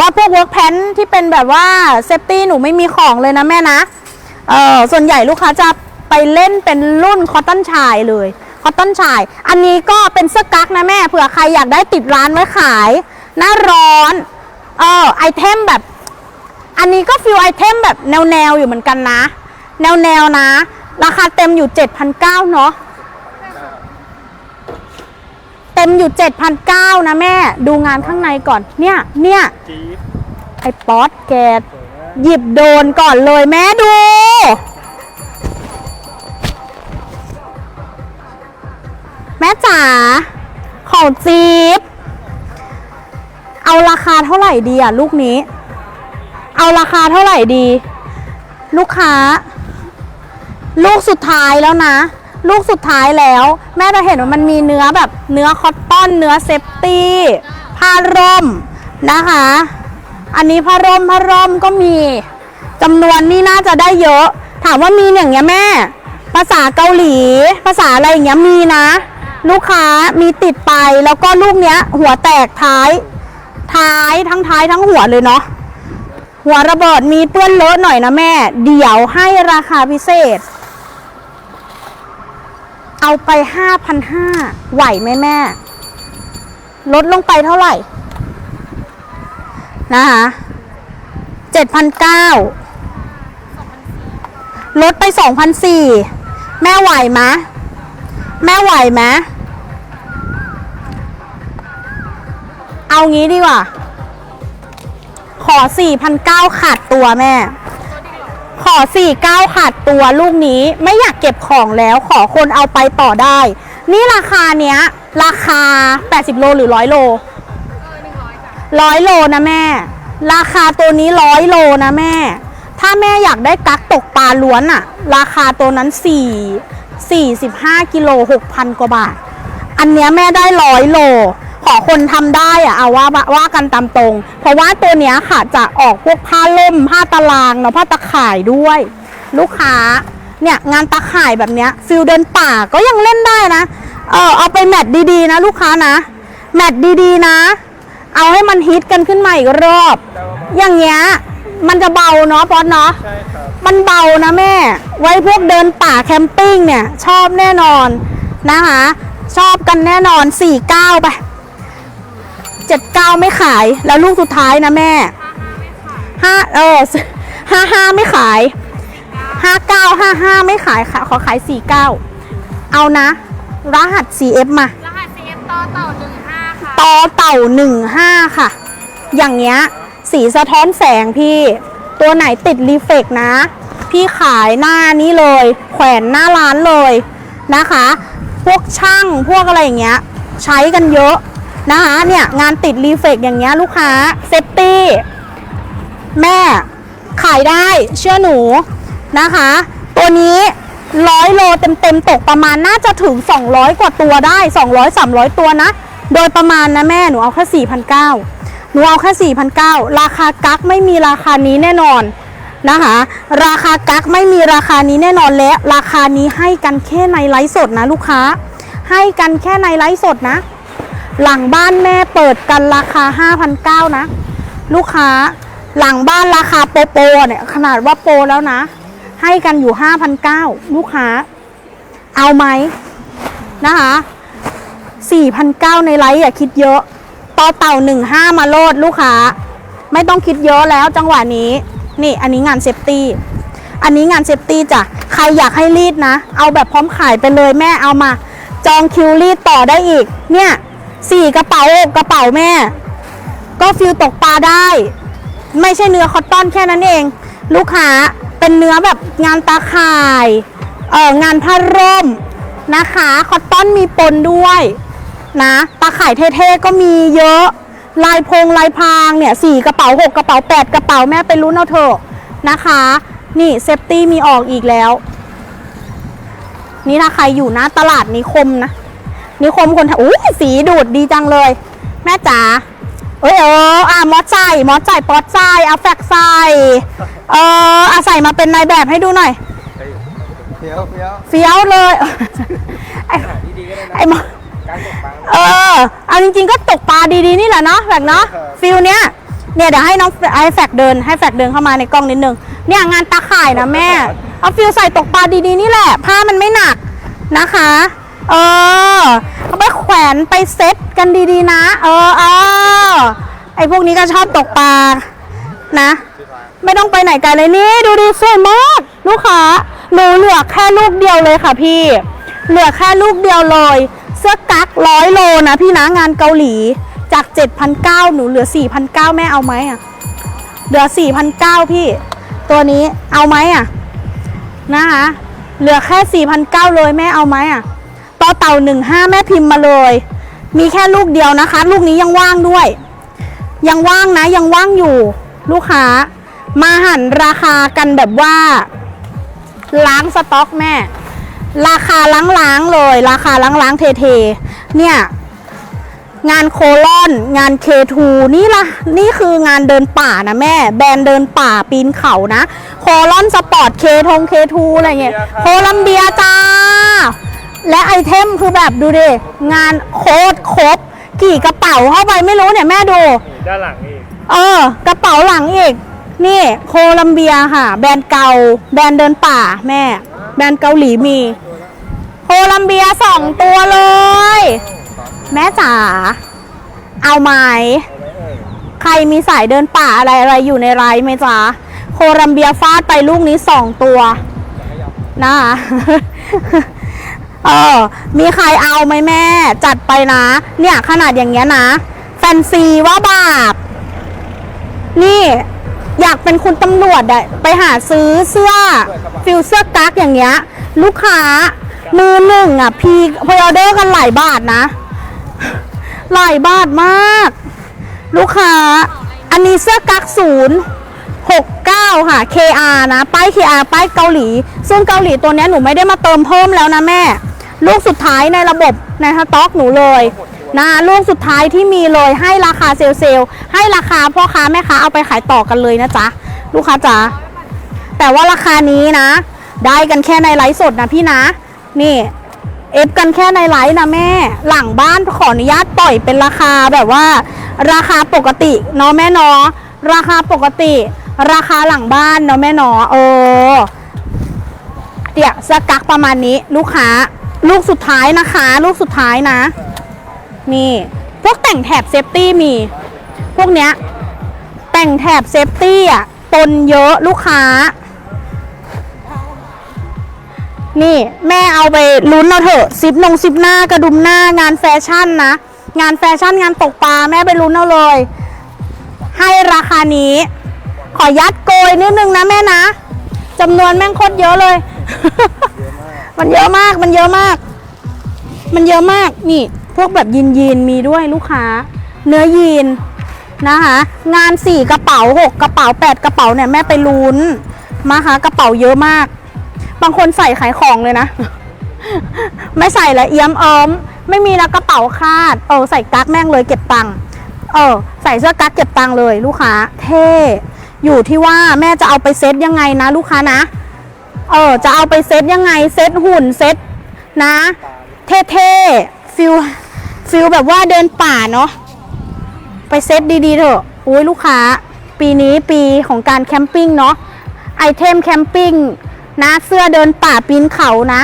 ว่าพวกเวิร์กแพนที่เป็นแบบว่าเซฟตี้หนูไม่มีของเลยนะแม่นะเออส่วนใหญ่ลูกค้าจะไปเล่นเป็นรุ่นคอตตอนชายเลยคอตตอนชาย อันนี้ก็เป็นเสื้อกั๊กนะแม่เผื่อใครอยากได้ติดร้านไว้ขายหน้าร้อนเออไอเทมแบบ อันนี้ก็ฟิลไอเทมแบบแนวแนวๆอยู่เหมือนกันนะ แนวแนวๆนะ ราคาเต็มอยู่ 7,900เนาะ เต็ มอยู่ 7,900นะแม่ ดูงานข้างในก่อน เนี่ย เนี่ย ไอ้ป๊อตแกหยิบโดนก่อนเลยแม่ดู แม่จ๋า ของจี๊บเอาราคาเท่าไหร่ดีอะ ลูกนี้ เอาราคาเท่าไหร่ดี ลูกค้า ลูกสุดท้ายแล้วนะ ลูกสุดท้ายแล้ว แม่จะเห็นว่ามันมีเนื้อแบบเนื้อคอตตอน เนื้อเซฟตี้ผ้าร่มนะคะ อันนี้ผ้าร่มผ้าร่มก็มีจำนวนนี่น่าจะได้เยอะ ถามว่ามีอย่างเงี้ยแม่ ภาษาเกาหลี ภาษาอะไรอย่างเงี้ยมีนะ ลูกค้ามีติดไปแล้วก็ลูกเนี้ย หัวแตกท้าย ท้ายทั้งท้ายทั้งหัวเลยเนาะหัวระเบิดมีเปื้อนเลอะหน่อยนะแม่ เดี๋ยวให้ราคาพิเศษ เอาไปห้าพันห้าไหวไหมแม่ ลดลงไปเท่าไหร่ นะคะเจ็ดพันเก้าลดไปสองพันสี่แม่ไหวไหมแม่ไหวไหมเอางี้ดีกว่า ขอสี่พันเก้าขาดตัวแม่ อสี่เก้าขาดตัวลูกนี้ไม่อยากเก็บของแล้วขอคนเอาไปต่อได้ นี่ราคาเนี้ย ราคา 80 โลหรือ 100 โลร้อยโลนะแม่ ราคาตัวนี้ร้อยโลนะแม่ ถ้าแม่อยากได้กักตกปลาล้วนอะราคาตัวนั้น4 45กิโล6,000กว่าบาท อันเนี้ยแม่ได้ร้อยโล อคนทำได้อะเอาว่าว่ากันตามตรง เพราะว่าตัวเนี้ยค่ะจะออกพวกผ้าล่มผ้าตารางเนาะผ้าตะข่ายด้วย ลูกค้าเนี่ยงานตะข่ายแบบเนี้ยฟิลเดินป่าก็ยังเล่นได้นะ เออเอาไปแมทดีๆนะลูกค้านะ แมทดีๆนะ เอาให้มันฮิตกันขึ้นมาอีกรอบ อย่างเงี้ยมันจะเบาเนาะพอดเนาะใช่ครับมันเบานะแม่ ไว้พวกเดินป่าแคมปิ้งเนี่ย ชอบแน่นอนนะคะ ชอบกันแน่นอน 49 ไป 79ไม่ขาย แล้วลูกสุดท้ายนะแม่ห้าเออห้าห้าไม่ขาย59 55ไม่ขายค่ะขอขาย49เอานะ รหัส CF มา รหัส CF ต่อเต่า15ค่ะต่อเต่า15ค่ะ อย่างเงี้ยสีสะท้อนแสงพี่ ตัวไหนติดรีเฟกนะ พี่ขายหน้านี้เลย แขวนหน้าร้านเลยนะคะ พวกช่างพวกอะไรอย่างเงี้ย ใช้กันเยอะ นะคะเนี่ยงานติดรีเฟกอย่างเงี้ยลูกค้าเซฟตี้แม่ขายได้เชื่อหนูนะคะ ตัวนี้ร้อยโลเต็มๆตกประมาณน่าจะถึง 200 กว่าตัวได้ 200 300 ตัวนะ โดยประมาณนะแม่หนูเอาแค่4,900หนูเอาแค่4,900ราคากักไม่มีราคานี้แน่นอนนะคะราคากักไม่มีราคานี้แน่นอนและราคานี้ให้กันแค่ในไลฟ์สดนะลูกค้า ให้กันแค่ในไลฟ์สดนะ หลังบ้านแม่เปิดกันราคา 5,900 นะ ลูกค้าหลังบ้านราคาโปโปเนี่ย ขนาดว่าโปแล้วนะ ให้กันอยู่ 5,900 ลูกค้า เอาไหมนะคะ4,900 ในไลฟ์อย่าคิดเยอะ ต่อเต่า 15 มาโลดลูกค้า ไม่ต้องคิดเยอะแล้วจังหวะนี้ นี่อันนี้งานเซฟตี้อันนี้งานเซฟตี้จ้ะ ใครอยากให้รีดนะ เอาแบบพร้อมขายไปเลยแม่เอามา จองคิวรีดต่อได้อีก เนี่ย สี่กระเป๋ากระเป๋าแม่ ก็ฟิลตกปลาได้ ไม่ใช่เนื้อคอตตอนแค่นั้นเอง ลูกค้าเป็นเนื้อแบบงานตาข่ายเอองานผ้าร่มนะคะ คอตตอนมีปนด้วยนะตาข่ายเท่ๆก็มีเยอะ ลายพงลายพางเนี่ยสี่กระเป๋าหกกระเป๋าแปดกระเป๋าแม่ไปลุ้นเอาเถอะนะคะ นี่เซฟตี้มีออกอีกแล้ว นี่ถ้าใครอยู่น้าตลาดนิคมนะ นิคมคนไทยอุ้ยสีดูดดีจังเลย แม่จ๋าเอ้ยเอออะมอสใส่มอสใส่ป๊อตใส่เอาแฟกใส่เอออะใส่มาเป็นนายแบบให้ดูหน่อยเฮ้ยเฟี้ยวเฟี้ยวเฟี้ยวเลยไอ้หาดีๆก็ได้นะไอ้มอการตกปลาเออเอาจริงๆก็ตกปลาดีๆนี่แหละเนาะแบบเนาะครับฟิลเนี้ยเนี่ยเดี๋ยวให้น้องไอแฟกเดินให้แฟกเดินเข้ามาในกล้องนิดนึงเนี่ยงานตาข่ายนะแม่เอาฟิลใส่ตกปลาดีๆนี่แหละผ้ามันไม่หนักนะคะ เออเอาไปแขวนไปเซ็ตกันดีๆนะ เออเออไอพวกนี้ก็ชอบตกปลานะ ไม่ต้องไปไหนไกลเลยนี่ ดูดิสวยมากลูกค้าหนูเหลือแค่ลูกเดียวเลยค่ะพี่ เหลือแค่ลูกเดียวเลย เสื้อกั๊กร้อยโลนะพี่นะงานเกาหลีจาก 7,900 หนูเหลือ 4,900 แม่เอาไหมอะ เหลือ 4,900 พี่ ตัวนี้เอาไหมอะ นะคะ เหลือแค่ 4,900 เลยแม่เอาไหมอะ ต่อเต่า15แม่พิมพ์มาเลย มีแค่ลูกเดียวนะคะ ลูกนี้ยังว่างด้วย ยังว่างนะยังว่างอยู่ ลูกค้า มาหันราคากันแบบว่า ล้างสต็อกแม่ ราคาล้างๆเลย ราคาล้างๆเทๆเนี่ยงานโคลอน งานเคทูนี่ละนี่คืองานเดินป่านะแม่ แบรนด์เดินป่าปีนเขานะ โคลอนสปอร์ตเคทงเคทูอะไรเงี้ยโคลัมเบียจ้า และไอเทมคือแบบดูดิงานโคตรครบกี่กระเป๋าเข้าไปไม่รู้เนี่ยแม่ดูด้านหลังอีกเออ กระเป๋าหลังอีก นี่โคลัมเบียค่ะ แบรนด์เก่า แบรนด์เดินป่าแม่ แบรนด์เกาหลีมี โคลัมเบียสองตัวเลย แม่จ๋าเอาไหมใครมีสายเดินป่าอะไรอะไรอยู่ในไรไหมจ๊ะโคลัมเบียฟาดไปลูกนี้สองตัวนะคะ เออ มีใครเอาไหมแม่ จัดไปนะ เนี่ยขนาดอย่างเงี้ยนะ แฟนซีว่าบาป นี่อยากเป็นคุณตำรวจอะไปหาซื้อเสื้อ ฟิลเสื้อกั๊กอย่างเงี้ย ลูกค้า มือหนึ่งอะพีพออเดอร์กันหลายบาทนะ หลายบาทมาก ลูกค้า อันนี้เสื้อกั๊กศูนย์ หกเก้าค่ะ KR นะ ป้าย KR ป้ายเกาหลี ซึ่งเกาหลีตัวนี้หนูไม่ได้มาเติมเพิ่มแล้วนะแม่ ลูกสุดท้ายในระบบในสต็อกหนูเลยนะลูกสุดท้ายที่มีเลยให้ราคาเซลล์เซลล์ให้ราคาพ่อค้าแม่ค้าเอาไปขายต่อกันเลยนะจ๊ะ ลูกค้าจ๋าแต่ว่าราคานี้นะ ได้กันแค่ในไลฟ์สดนะพี่นะ นี่เอฟกันแค่ในไลฟ์นะแม่ หลังบ้านขออนุญาตปล่อยเป็นราคาแบบว่า ราคาปกติเนาะแม่เนาะราคาปกติ ราคาหลังบ้านเนาะแม่เนาะเออเดี๋ยวสกักประมาณนี้ลูกค้า ลูกสุดท้ายนะคะ ลูกสุดท้ายนะ นี่พวกแต่งแถบเซฟตี้มี พวกเนี้ย แต่งแถบเซฟตี้อะปนเยอะลูกค้า นี่แม่เอาไปลุ้นเอาเถอะซิปนงซิปหน้ากระดุมหน้างานแฟชั่นนะ งานแฟชั่นงานตกปลาแม่ไปลุ้นเอาเลย ให้ราคานี้ ขอยัดโกยนิดนึงนะแม่นะจำนวนแม่งโคตรเยอะเลย มันเยอะมาก มันเยอะมาก มันเยอะมาก นี่ พวกแบบยีนยีนมีด้วยลูกค้า เนื้อยีนนะคะ งานสี่กระเป๋าหกกระเป๋าแปดกระเป๋าเนี่ยแม่ไปลุ้น มาคะกระเป๋าเยอะมาก บางคนใส่ขายของเลยนะ ไม่ใส่ละเอี้ยมเอิมไม่มีแล้วกระเป๋าคาด เออใส่กั๊กแม่งเลยเก็บตังค์ เออ ใส่เสื้อกั๊กเก็บตังค์เลย ลูกค้า เท่ อยู่ที่ว่าแม่จะเอาไปเซตยังไงนะลูกค้านะ เออจะเอาไปเซตยังไงเซตหุ่นเซตนะ เท่ๆฟิลฟิลแบบว่าเดินป่าเนาะไปเซตดีๆเถอะอุ้ยลูกค้า ปีนี้ปีของการแคมปิ้งเนาะไอเทมแคมปิ้งนะเสื้อเดินป่าปีนเขานะ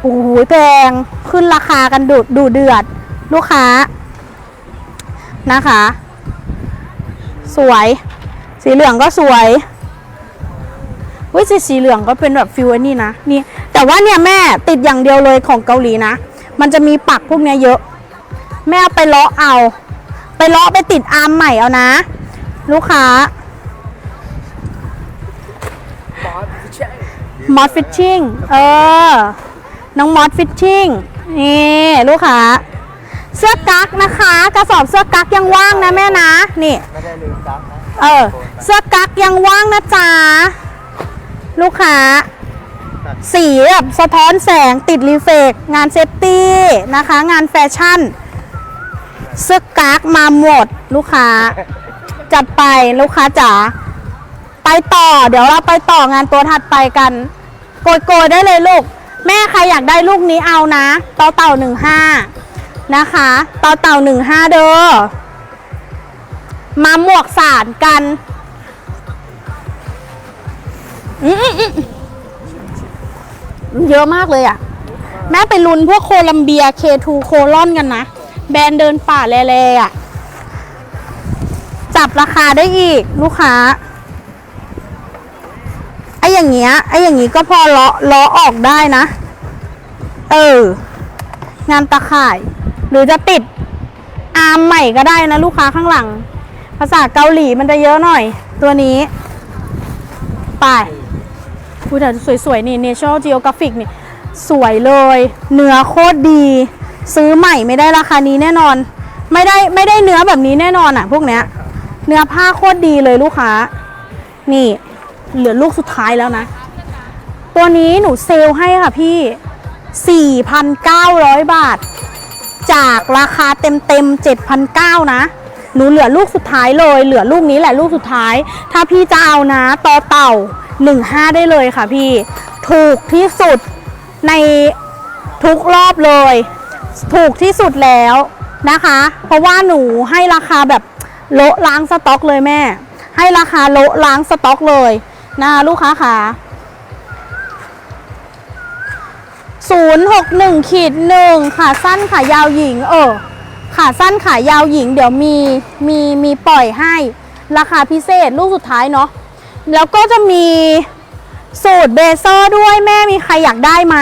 โอ้โหแพงขึ้นราคากันดูดูเดือด ลูกค้านะคะ สวย สีเหลืองก็สวยเว้ยสีสีเหลืองก็เป็นแบบฟิวอ้นี่นะนี่ แต่ว่าเนี่ยแม่ติดอย่างเดียวเลยของเกาหลีนะ มันจะมีปักพวกเนี้ยเยอะ แม่เอาไปเลาะเอา ไปเลาะไปติดอาร์มใหม่เอานะ ลูกค้ามอสฟิชชิ่งเออ น้องมอสฟิชชิ่งนี่ลูกค้าเสื้อกั๊กนะคะ กระสอบเสื้อกั๊กยังว่างนะแม่นะ นี่ ไม่ได้ลืมกั๊กนะ เออ เสื้อกั๊กยังว่างนะจ๊ะ ลูกค้า สีแบบสะท้อนแสงติดรีเฟกงานเซฟตี้นะคะ งานแฟชั่น เสื้อกั๊กมาหมด ลูกค้า จัดไปลูกค้าจ๋า ไปต่อ เดี๋ยวเราไปต่องานตัวถัดไปกัน โกยโกยได้เลยลูก แม่ใครอยากได้ลูกนี้เอานะต่อเต่าหนึ่งห้านะคะต่อเต่าหนึ่งห้าเด้อ มาหมวกสารกันอืมเยอะมากเลยอะแม่ไปลุ้นพวกโคลัมเบีย K2 โคลอนกันนะ แบรนด์เดินป่าแล่ๆอะจับราคาได้อีก ลูกค้าไอ้อย่างเงี้ยไอ้อย่างงี้ก็พอล้อล้อออกได้นะ เออ งานตะข่าย หรือจะติดอาร์มใหม่ก็ได้นะลูกค้าข้างหลังาษาเกาหลีมันจะเยอะหน่อย ตัวนี้ ไปพูดแต่สวยๆ นี่ National Geographic นี่ สวยเลย เนื้อโคตรดี ซื้อใหม่ไม่ได้ราคานี้แน่นอน ไม่ได้ไม่ได้เนื้อแบบนี้แน่นอนอะพวกเนี้ย เนื้อผ้าโคตรดีเลยลูกค้า นี่ เหลือลูกสุดท้ายแล้วนะ ตัวนี้หนูเซลให้ค่ะพี่ 4,900 บาท จากราคาเต็มเต็ม7,900นะ หนูเหลือลูกสุดท้ายเลย เหลือลูกนี้แหละลูกสุดท้าย ถ้าพี่จะเอานะต่อเต่า15ได้เลยค่ะพี่ ถูกที่สุดในทุกรอบเลย ถูกที่สุดแล้วนะคะ เพราะว่าหนูให้ราคาแบบโละล้างสต็อกเลยแม่ ให้ราคาโละล้างสต็อกเลยนะคะลูกค้าค่ะ061ขีดหนึ่งขาสั้นขายาวหญิง เออ ขาสั้นขายาวหญิงเดี๋ยวมีมีมีปล่อยให้ ราคาพิเศษลูกสุดท้ายเนาะแล้วก็จะมีสูตรเบเซอร์ด้วยแม่มีใครอยากได้ไหม